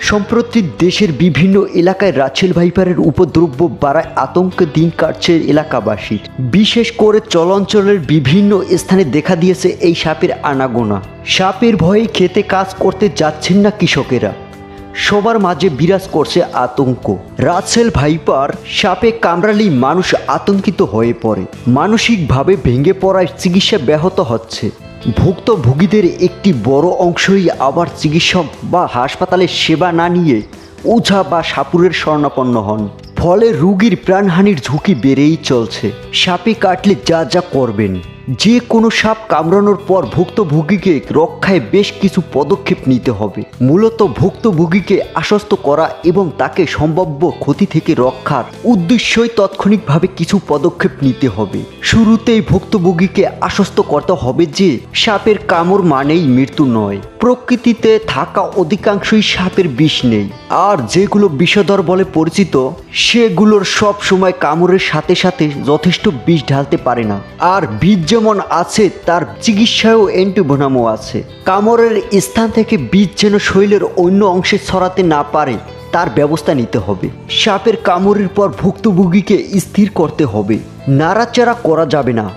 সম্প্রতি দেশের বিভিন্ন এলাকায় রাছেল ভাইপারের উপদ্রব্য বাড়ায় আতঙ্কে দিন কাটছে এলাকাবাসীর বিশেষ করে চলাঞ্চলের বিভিন্ন স্থানে দেখা দিয়েছে এই সাপের আনাগোনা। সাপের ভয়ে খেতে কাজ করতে যাচ্ছেন না কৃষকেরা। সবার মাঝে বিরাজ করছে আতঙ্ক। রাছেল ভাইপার সাপে কামড়ালেই মানুষ আতঙ্কিত হয়ে পড়ে। মানসিকভাবে ভেঙে পড়ায় চিকিৎসা ব্যাহত হচ্ছে। ভুক্তভোগীদের একটি বড় অংশই আবার চিকিৎসক বা হাসপাতালে সেবা না নিয়ে ওঝা বা সাপুরের স্বর্ণাপন্ন হন। ফলে রুগীর প্রাণহানির ঝুঁকি বেড়েই চলছে। সাপে কাটলে যা যা করবেন। যে কোনো সাপ কামড়ানোর পর ভুক্তভোগীকে রক্ষায় বেশ কিছু পদক্ষেপ নিতে হবে। মূলত ভুক্তভোগীকে আশ্বস্ত করা এবং তাকে সম্ভাব্য ক্ষতি থেকে রক্ষার উদ্দেশ্যই তাৎক্ষণিকভাবে কিছু পদক্ষেপ নিতে হবে। শুরুতেই ভুক্তভোগীকে আশ্বস্ত করতে হবে যে সাপের কামড় মানেই মৃত্যু নয়। প্রকৃতিতে থাকা অধিকাংশই সাপের বিষ নেই। আর যেগুলো বিষধর বলে পরিচিত, সেগুলোর সব সময় কামড়ের সাথে সাথে যথেষ্ট বিষ ঢালতে পারে না। আর বীজ যেমন আছে, তার চিকিৎসায়ও অ্যান্টিভেনামও আছে। কামড়ের স্থান থেকে বীজ যেন শরীরের অন্য অংশে ছড়াতে না পারে, তার ব্যবস্থা নিতে হবে। সাপের কামড়ের পর ভুক্তভোগীকে স্থির করতে হবে। নাড়াচাড়া করা যাবে না।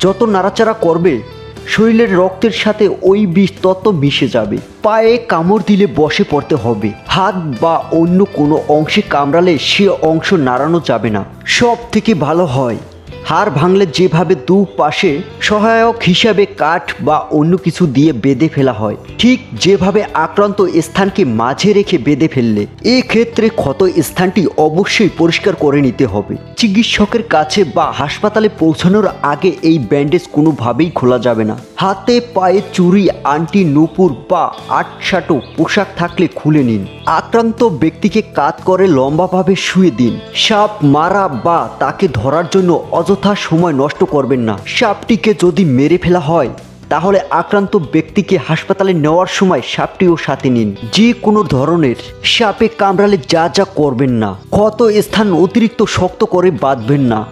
যত নাড়াচাড়া করবে, শরীরের রক্তের সাথে ওই বিষ তত মিশে যাবে। পায়ে কামড় দিলে বসে পড়তে হবে। হাত বা অন্য কোনো অংশে কামড়ালে সে অংশ নাড়ানো যাবে না। সব থেকে ভালো হয় হাড় ভাঙলে যেভাবে দু পাশে সহায়ক হিসাবে কাঠ বা অন্য কিছু দিয়ে বেঁধে ফেলা হয়, ঠিক যেভাবে আক্রান্ত স্থানকে মাঝে রেখে বেঁধে ফেললে, এক্ষেত্রে ক্ষত স্থানটি অবশ্যই পরিষ্কার করে নিতে হবে। চিকিৎসকের কাছে বা হাসপাতালে পৌঁছানোর আগে এই ব্যান্ডেজ কোনোভাবেই খোলা যাবে না। হাতে, পায়ে, চুরি আন্টি নুপুর বা আটসাটো পোশাক থাকলে খুলে নিন। আক্রান্ত ব্যক্তিকে কাত করে লম্বাভাবে শুয়ে দিন। সাপ, মারা বা তাকে ধরার জন্য অযথা সময় নষ্ট করবেন না। সাপটিকে যদি মেরে ফেলা হয়, তাহলে আক্রান্ত ব্যক্তিকে হাসপাতালে নেওয়ার সময় সাপটিও সাথে নিন। যে কোনো ধরনের সাপে কামড়ালে যা যা করবেন না। ক্ষত স্থান অতিরিক্ত শক্ত করে বাঁধবেন না।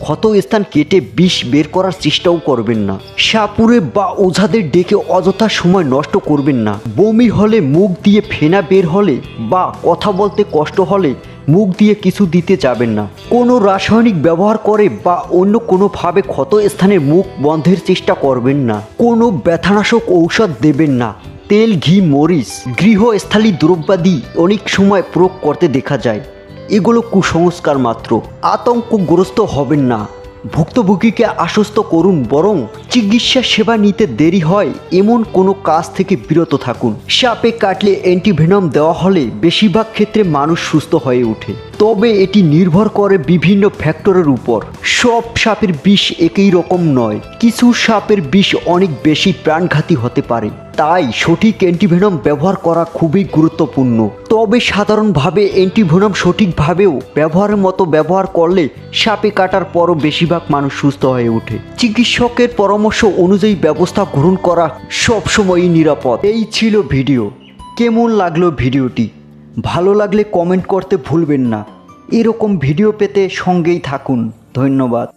ক্ষত স্থান কেটে বিষ বের করার চেষ্টাও করবেন না। সাপুরে বা ওঝাদের ডেকে অযথা সময় নষ্ট করবেন না। বমি হলে মুখ দিয়ে ফেনা বের হলে বা কথা বলতে কষ্ট হলে মুখ দিয়ে কিছু দিতে যাবেন না। কোনো রাসায়নিক ব্যবহার করে বা অন্য কোনোভাবে ক্ষত স্থানে মুখ বন্ধের চেষ্টা করবেন না। কোনো ব্যথানাশক ঔষধ দেবেন না। তেল, ঘি, মরিচ, গৃহস্থালী দ্রব্যাদি অনেক সময় প্রয়োগ করতে দেখা যায়। এগুলো কুসংস্কার মাত্র। আতঙ্কগ্রস্ত হবেন না। ভুক্তভোগীকে আশ্বস্ত করুন, বরং চিকিৎসা সেবা নিতে দেরি হয়, এমন কোনো কাজ থেকে বিরত থাকুন। সাপে কাটলে অ্যান্টিভেনম দেওয়া হলে বেশিরভাগ ক্ষেত্রে মানুষ সুস্থ হয়ে ওঠে। তবে এটি নির্ভর করে বিভিন্ন ফ্যাক্টরের উপর। সব সাপের বিষ একই রকম নয়। কিছু সাপের বিষ অনেক বেশি প্রাণঘাতী হতে পারে। তাই সঠিক অ্যান্টিভেনম ব্যবহার করা খুবই গুরুত্বপূর্ণ। তবে সাধারণভাবে অ্যান্টিভেনম সঠিকভাবেও ব্যবহারের মতো ব্যবহার করলে সাপে কাটার পরও বেশিরভাগ মানুষ সুস্থ হয়ে ওঠে। চিকিৎসকের পরামর্শ অনুযায়ী ব্যবস্থা গ্রহণ করা সবসময়ই নিরাপদ। এই ছিল ভিডিও। কেমন লাগল ভিডিওটি? ভালো লাগলে কমেন্ট করতে ভুলবেন না। এরকম ভিডিও পেতে সঙ্গেই থাকুন। ধন্যবাদ।